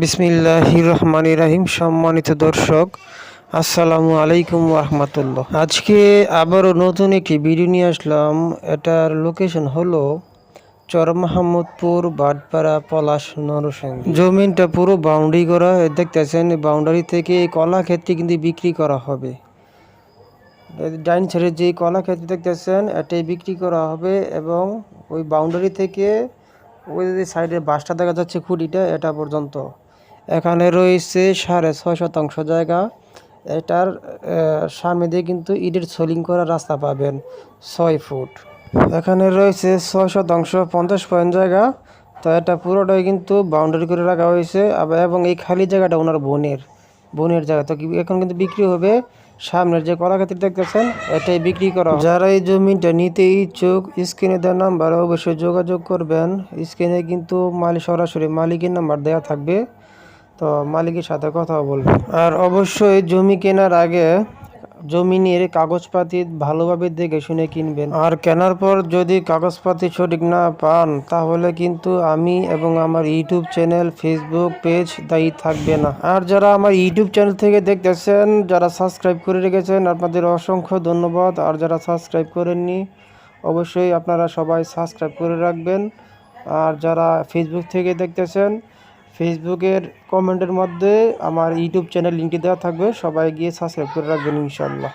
বিসমিল্লাহির রহমানির রাহিম সম্মানিত দর্শক, আসসালামু আলাইকুম রহমতুল্লাহ আজকে আবারও নতুন একটি ভিডিও নিয়ে আসলাম। এটার লোকেশন হলো চর মাহমুদপুর, বাটপাড়া, পলাশ, নরসিংদী। জমিনটা পুরো বাউন্ডারি করা দেখতেছেন বাউন্ডারি থেকে কলা ক্ষেতটি কিন্তু বিক্রি করা হবে। ডাইন সাইডে যে কলা ক্ষেত দেখতেছেন, এটাই বিক্রি করা হবে এবং ওই বাউন্ডারি থেকে ওই সাইডে বাসটা দেখা যাচ্ছে খুঁটিটা, এটা পর্যন্ত। এখানে রয়েছে সাড়ে ছয় শতাংশ জায়গা। এটার সামনে দিয়ে কিন্তু ইটের সোলিং করা রাস্তা পাবেন ছয় ফুট। এখানে রয়েছে ছয় শতাংশ, পঞ্চাশ পয়েন্ট জায়গা। তো এটা পুরোটাই কিন্তু বাউন্ডারি করে রাখা হয়েছে। আবার এবং এই খালি জায়গাটা ওনার বোনের বোনের জায়গা। তো এখন কিন্তু বিক্রি হবে। সামনের যে কলা খাতির দেখতেছেন, এটাই বিক্রি করা। যারা এই জমিটা নিতে ইচ্ছুক, স্ক্রিনে দেওয়া নাম্বারে অবশ্যই যোগাযোগ করবেন। স্ক্রিনে কিন্তু মালিক, সরাসরি মালিকের নাম্বার দেওয়া থাকবে। তো মালিকের সাথে কথা বলবেন আর অবশ্যই জমি কেনার আগে জমিনের কাগজপাতি ভালোভাবে দেখে শুনে কিনবেন। আর কেনার পর যদি কাগজপাতি সঠিক না পান, তাহলে কিন্তু আমি এবং আমার ইউটিউব চ্যানেল, ফেসবুক পেজ দায়ী থাকবে না। আর যারা আমার ইউটিউব চ্যানেল থেকে দেখতেছেন, যারা সাবস্ক্রাইব করে রেখেছেন, আপনাদের অসংখ্য ধন্যবাদ। আর যারা সাবস্ক্রাইব করেননি, অবশ্যই আপনারা সবাই সাবস্ক্রাইব করে রাখবেন। আর যারা ফেসবুক থেকে দেখতেছেন ফেসবুকের কমেন্টের মধ্যে আমার ইউটিউব চ্যানেল লিঙ্কটি দেওয়া থাকবে, সবাই গিয়ে সাবস্ক্রাইব করে রাখবেন ইনশাল্লাহ